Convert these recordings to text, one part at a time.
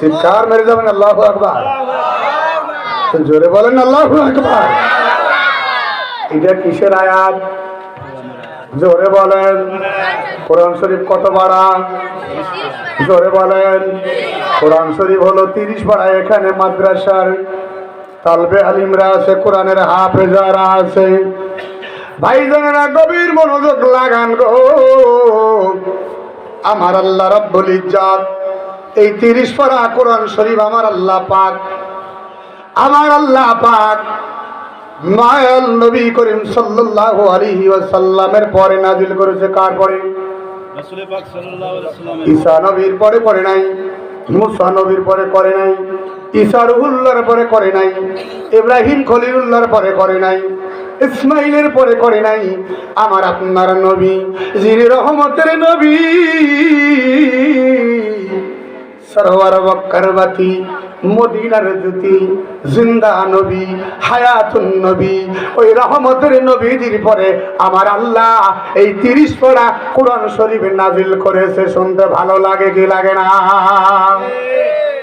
চিৎকার মেরে যাবেন, আল্লাহ আকবার। জোরে বলেন, আল্লাহ আকবার। এটা কিসের আয়াত? জোরে বলেন। কোরআন শরীফ কত বাড়া? জোরে বলেন। কোরআন শরীফ হলো তিরিশ পাড়া এখানে মাদ্রাসার তালবে আলিমরা আছে, কোরআনের হাফেজারা আছে। ভাই ভাইজানেরা গভীর মনোযোগ লাগান গো। আমার আল্লাহ রব্বুল ইজ্জাত এই তিরিশ পাড়া কোরআন শরীফ আমার আল্লাহ পাক আমার আল্লাহ পাক মায়াল নবী করিম সাল্লাল্লাহু আলাইহি ওয়াসাল্লামের পরে নাজিল করেছে কার পরে? রাসূল পাক সাল্লাল্লাহু আলাইহি ওয়াসাল্লাম ঈসা নবীর পরে করে নাই মুসা নবীর পরে করে নাই ঈসা রুহুল্লাহর পরে করে নাই ইব্রাহিম খলিলুল্লাহর পরে করে নাই ইসমাইলের পরে করে নাই আমার আপনার নবী যিনি রহমতের নবী। সরোয়ার বক্করবতী মদিনার জ্যোতি জিন্দা নবী হায়াতুন নবী ওই রহমতের নবীদের পরে আমার আল্লাহ এই তিরিশ পড়া কোরআন শরীফে নাজিল করেছে শুনতে ভালো লাগে কি লাগে না?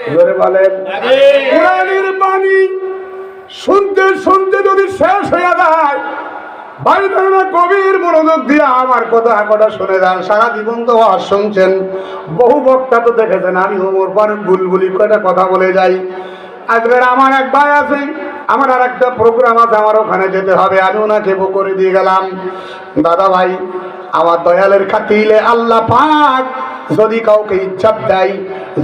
জোরে বলেন। কোরআনের বাণী শুনতে শুনতে যদি শেষ হয়ে যায় দিয়ে আমার কথা শুনে যান। সারা জীবন তো শুনছেন। বহু বক্তা তো দেখেছেন, আমি বুলবুলি করে কথা বলে যাই। আমার এক ভাই আছে, আমার আর একটা প্রোগ্রাম আছে, আমার ওখানে যেতে হবে, আমি ওনাকে করে দিয়ে গেলাম। দাদা ভাই, আমার দয়ালের খাতিলে আল্লাহ পাক যদি কাউকে ইজ্জত দেয়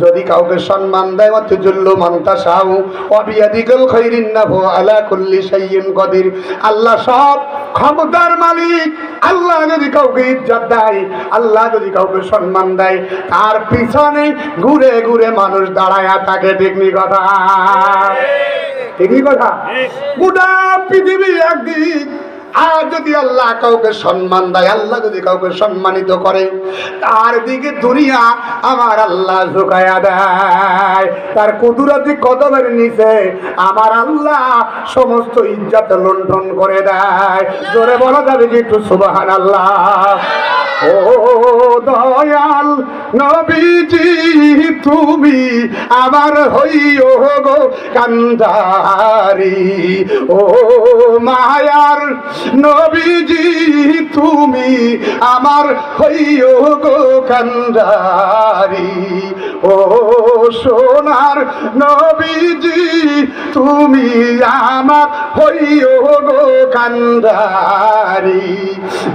যদি কাউকে সম্মান দেয় অতুজুল্লু মান্তা সাহু অবিয়াদিকুল খৈরিন্নাহু আলা কুল্লি শাইইন কদির। আল্লাহ সব ক্ষমতার মালিক। আল্লাহ যদি কাউকে ইজ্জত দেয় আল্লাহ যদি কাউকে সম্মান দেয় তার পিছনে ঘুরে ঘুরে মানুষ দাঁড়ায় থাকে ঠিকনি কথা? ঠিকই কথা? গোটা পৃথিবী একদিক আর যদি আল্লাহ কাউকে সম্মান দেয়, আল্লাহ যদি কাউকে সম্মানিত করে, তার দিকে দুনিয়া আমার আল্লাহ ঝুঁকায়া দেয়। তার কুদুরাতি কদমের নিচে আমার আল্লাহ সমস্ত ইজ্জত লুণ্ঠন করে দেয়। জোরে বলা যাবে যে একটু সুবাহান আল্লাহ ও দয়াল নবীজি, তুমি আমার হইও গো কান্দারি। ও মায়ার নবীজি, তুমি আমার হইও গো কান্দারি। ও সোনার নবীজি, তুমি আমার হইও গো কান্দারি।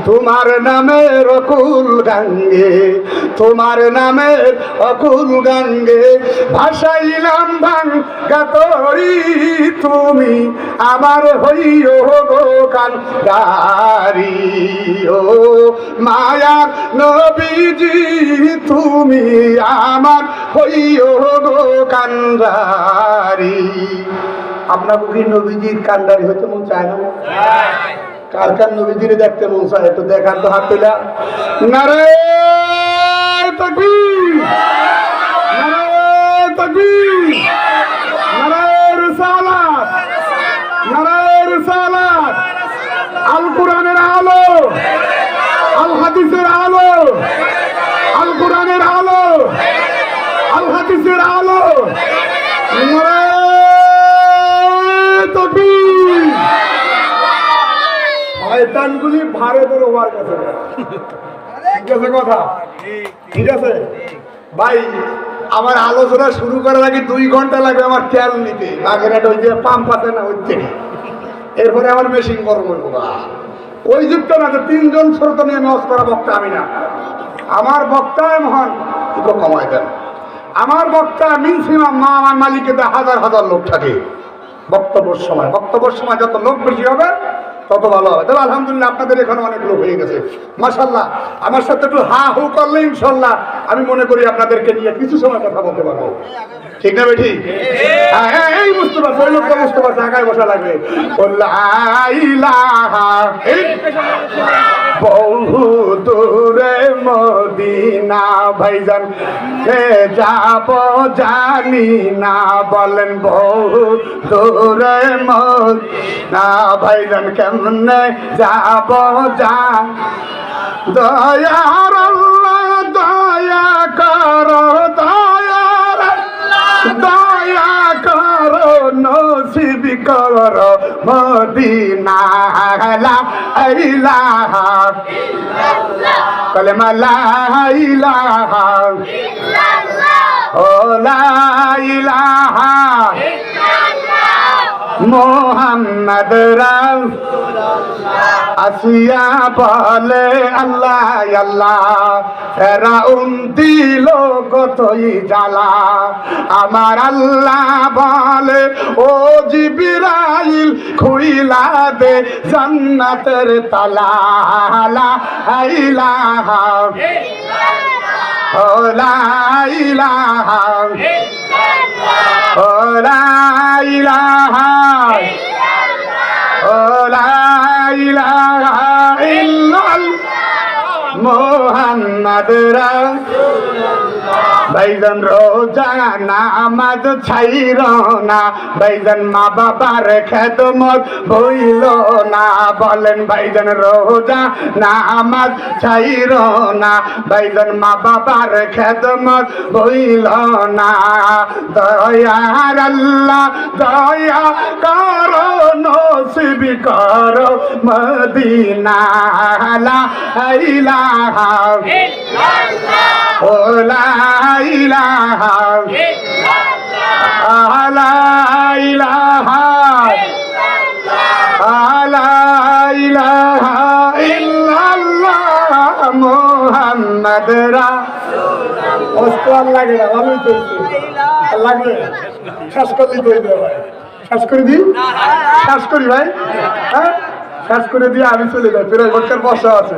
তোমার নামের অকুল গাঙ্গে, তোমার নামের অকুল গাঙ্গে, ভাসাইলাম ভাং গাতরি তুমি আমার হইও গো কান গারি ও মায়ার নবীজি, তুমি আমার কান্দারি আপনার বুকি নবীজির কান্দারি হইতে মন চায় না? কার কার নবীজির দেখতে মন চায়? একটু দেখার তো হাত তুলা। নারে তাকবীর। নারে তাকবীর নারে রিসালাত নারে রিসালাত আল কোরআনের আলো আল হাদিসের আলো আল কোরআনের আলো আল হাদিসের আলো নারে তাকবীর শয়তানগুলি ভারতের ওভার কাছে। কথা? ঠিক আছে? ভাই, আমার আলোচনা শুরু করার আগে দুই ঘণ্টা লাগবে আমার তেল নিতে। বাগেরহাট ওই যে পাম্প আছে না ওই থেকে এরপরে আমার মেশিন গরম হইব ওই যুক্ত না, যে তিনজন ছোট নিয়ে নস করা বক্তা আমি না। আমার বক্তা মহান একটু কমাই দেন। আমার বক্তা মিনসিমাম মা, আমার মালিকেতে হাজার হাজার লোক থাকে। বক্তব্যের সময়। বক্তব্যের সময় যত লোক বেশি হবে তত ভালো হবে। তবে আলহামদুলিল্লাহ আপনাদের এখানে অনেক লোক হয়ে গেছে। মাসাল্লাহ আমার সাথে একটু হা হু করলে ইনশাল্লাহ আমি মনে করি আপনাদেরকে নিয়ে কিছু সময় কথা বলতে পারব। ঠিক না বেঠি? হ্যাঁ হ্যাঁ, এই বুঝতে পারছ ওই লোকটা বুঝতে পারছে আগায় বসা লাগবে। বহু দূরে মদিনা ভাইজান সে যাব জানি না বলেন বহু দূরে মদিনা ভাইজান, কেমনে যাব যা দয়ার দয়া কর দয়ার নসিব করো মদিনা ইলাহা ও মোহাম্মদ রাসূল আসিয়া বলে, আল্লাহ আল্লাহ ফেরাউন দিল কতই জ্বালা। আমার আল্লাহ বলে, ও জিবিরাইল খুইলা দে জান্নাতের তালা ইলাহা ও ইলাহা ইলাহা ইলাহা মোহাম্মদ ভাইজান রোজা নামাজ ছাইর না। ভাইজান মা বাবার খেদমত বইল না। বলেন ভাইজান রোজা নামাজ ছাইর না। ভাইজান মা বাবার খেদমত বইল না। দয়ার আল্লাহ, দয়া করো নসিব করো মদিনা মুহাম্মদ ওস্তাদ লাগে আমি লাগবে শ্বাস করলি তো ভাই। শ্বাস করে দিই? শ্বাস করি ভাই? হ্যাঁ? শ্বাস করে দিয়ে আমি চলে যাই ফেরাই ভটকার বসা আছে?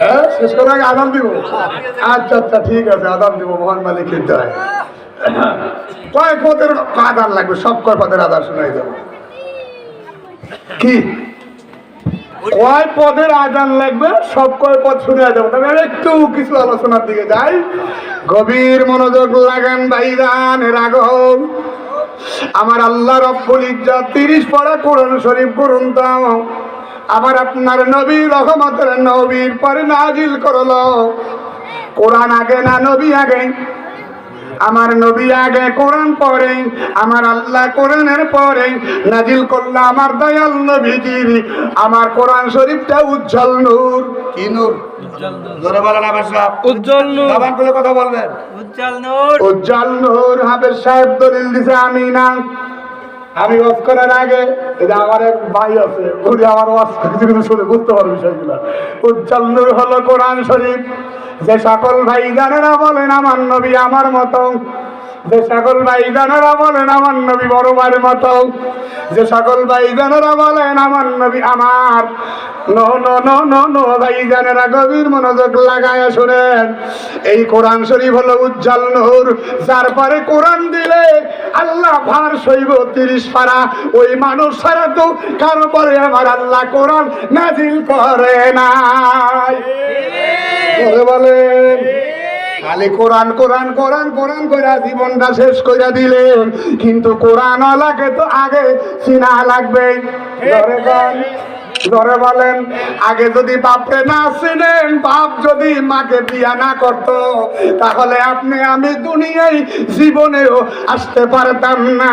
হ্যাঁ? শেষ করার আগে আদান দিব? আচ্ছা আচ্ছা ঠিক আছে আদান দিব মহান মালিকের জয় কয় পদের আদান লাগবে? সব কয় পদের আদান শোনাই যাব কি? কয় পদের আদান লাগবে? সব কয় পদ শুনে যাব তবে একটু কিছু আলোচনার দিকে যাই। গভীর মনোযোগ লাগান ভাইজান রাঘব আমার আল্লাহ রব্বুল ইজ্জত তিরিশ পড়া কোরআন শরীফ করুন দাও। আবার আপনার নবী রহমতের নবীর পরে নাজিল করল। কোরআন আগে না নবী আগে? আমার নবী আগে কোরআন পরে আমার আল্লাহ কোরআনের পরে নাজিল করল আমার দয়াল নবীজির আমার কোরআন শরীফটা উজ্জ্বল নূর। কি নূর? জোরে বলেন আবার সব। উজ্জ্বল নূর। জবান কথা বলবেন। উজ্জ্বল নূর। উজ্জ্বল সাহেব দলিল দিছে আমি না। আমি ওয়াজ করার আগে এটা আমার এক ভাই আছে উনি আমার ওয়াজ কিছু কিছু শুনে বুঝতে পারবে বিষয়গুলো। উজ্জ্বল নূর হলো কোরআন শরীফ। যে সকল ভাই জানেরা বলেন আমার নবী আমার মতো যে সকল ভাই জানেরা বলেন, আমার নবী বড় ভাইয়ের মতো। যে সকল ভাই জানেরা বলেন, আমার নবী আমার। No no no no no গভীর মনোযোগ লাগায় শুনেন। এই কোরআন শরীফ হলো উজ্জ্বল নূর, যার পরে কোরআন দিলে আল্লাহ ভার সইব তিরিশ পারা। ওই মানুষ ছাড়া তো কারও পরে আমার আল্লাহ কোরআন নাজিল করে করে বলেন খালি কোরআন কোরআন কোরআন কোরআন কইরা জীবনটা শেষ কইরা দিলেন। কিন্তু কোরআন আলাকে তো আগে চিনা লাগবে। ধরে বলেন, আগে যদি বাপকে না চিনেন, বাপ যদি মাকে বিয়া না করত, তাহলে আপনি আমি দুনিয়ায় জীবনেও আসতে পারতাম না।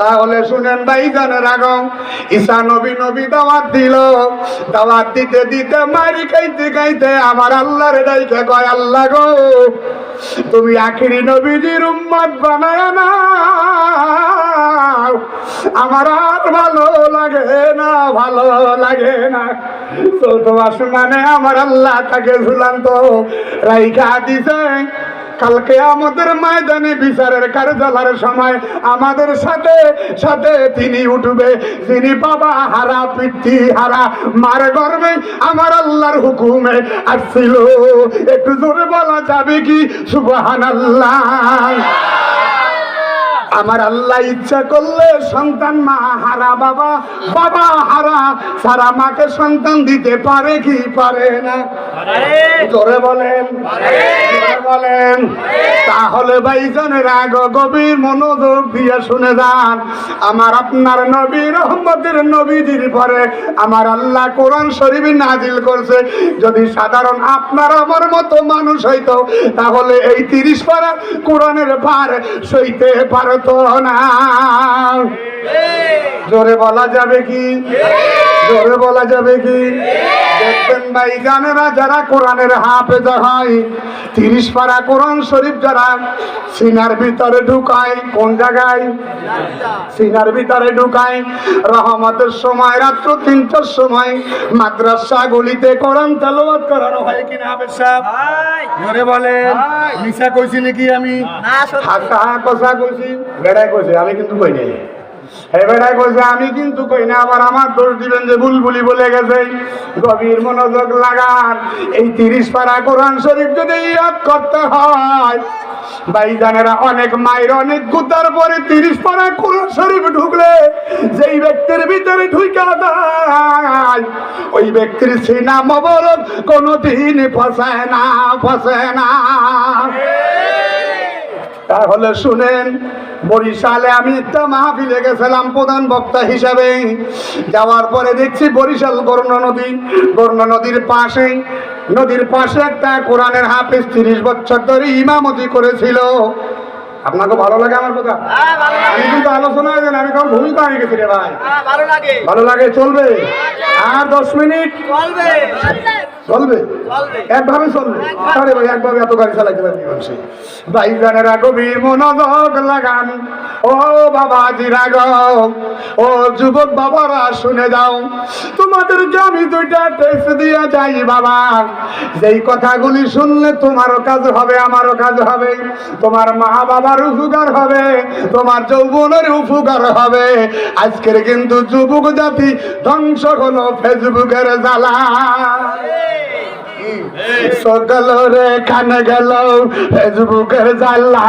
তাহলে শুনেন ভাই জানের আগম ঈসা নবী নবী দাওয়াত দিল। দাওয়াত দিতে দিতে মারি খাইতে খাইতে আমার আল্লাহর ডাইকে কয়, আল্লাহ গো, তুমি আখিরি নবীজির উম্মত বানায় না আমার আর ভালো লাগে না, ভালো লাগে না। তো তোমার আসমানে আমার আল্লাহ তাকে ঝুলান্ত, রাইখা দিছে। কালকে আমাদের ময়দানে বিচারের কার্যালয়ের সময় আমাদের সাথে সাথে তিনি উঠবে। যিনি বাবা হারা, পিতৃ হারা, মার গর্বে আমার আল্লাহর হুকুমে আসছিল। একটু জোরে বলা যাবে কি? সুবহান আল্লাহ আমার আল্লাহ ইচ্ছা করলে সন্তান মা, হারা বাবা বাবা হারা, সারা মাকে সন্তান দিতে পারে কি পারে না? জোরে বলেন বলেন। তাহলে ভাইজানের আগ গভীর মনোযোগ দিয়ে শুনে যান। আমার আপনার নবী, রহমতের নবীজির পরে আমার আল্লাহ কোরআন শরীফ নাজিল করছে। যদি সাধারণ আপনার আমার মতো মানুষ হইতো, তাহলে এই তিরিশ পারা কোরআনের ভার সইতে পারতো না। জোরে বলা যাবে কি? জোরে বলা যাবে কি? দেখবেন ভাই জানেরা যারা কোরআনের হাফেজা হয়। তিরিশ পারা কোরআন শরীফ যারা সিনার ভিতরে ঢুকায় কোন জায়গায়? সিনার ভিতরে ঢুকায়। রহমতের সময় রাত্র তিনটার সময় মাদ্রাসা গলিতে কোরআন তেলাওয়াত করানো হয় কিনা হাফেজ সাহেব? ধরে বলেন। মিশা কইছি নাকি আমি? হাসা কষা কইছি। বেড়াই কইছি, আমি কিন্তু কই নাই। হে বেড়াই কইছে, আমি কিন্তু কই না আবার আমার দোষ দিবেন যে বুলবুলি বলে গেছে। গভীর মনোযোগ লাগান, এই তিরিশ পারা কোরআন শরীফ যদি ইয়াদ করতে হয় ভাইজানেরা অনেক মায়ের অনেক গুতার পরে তিরিশ পারা কোরআন শরীফ ঢুকলে যেই ব্যক্তির ভিতরে ঢুকা দেয় ওই ব্যক্তির সিনা মবরক কোনোদিন ফসে না ফসে না। তাহলে শুনেন বরিশালে আমি একটা মাহফিলে গেছিলাম প্রধান বক্তা হিসাবে। যাওয়ার পরে দেখছি বরিশাল গর্ণ নদী গর্ণ নদীর পাশে নদীর পাশে একটা কোরআনের হাফিজ তিরিশ বছর ধরে ইমামতি করেছিল। আপনাকে ভালো লাগে আমার কথা? আমি কিন্তু আলোচনা হয় আমি কারণ ভূমিকা হয়ে গেছি রে ভাই। ভালো লাগে। ভালো লাগে চলবে। আর দশ মিনিট? চলবে। চলবে? চলবে। একভাবে চলবে? আরে ভাই একভাবে এত গাড়ি চালাইতে পারবি মানুষে। ভাই গভীর মনোযোগ লাগান। ও বাবা জিরাগ ও যুবক বাবারা শুনে যাও। তোমাদেরকে আমি দুইটা টেস্ট দিয়ে যাই বাবা। যেই কথাগুলি শুনলে তোমারও কাজ হবে আমারও কাজ হবে। তোমার মা বাবার উপকার হবে তোমার যৌবনের উপকার হবে আজকের কিন্তু যুবক জাতি ধ্বংস হলো ফেসবুকের জ্বালা সকাল রে কানে গেল ফেসবুকের জ্বালা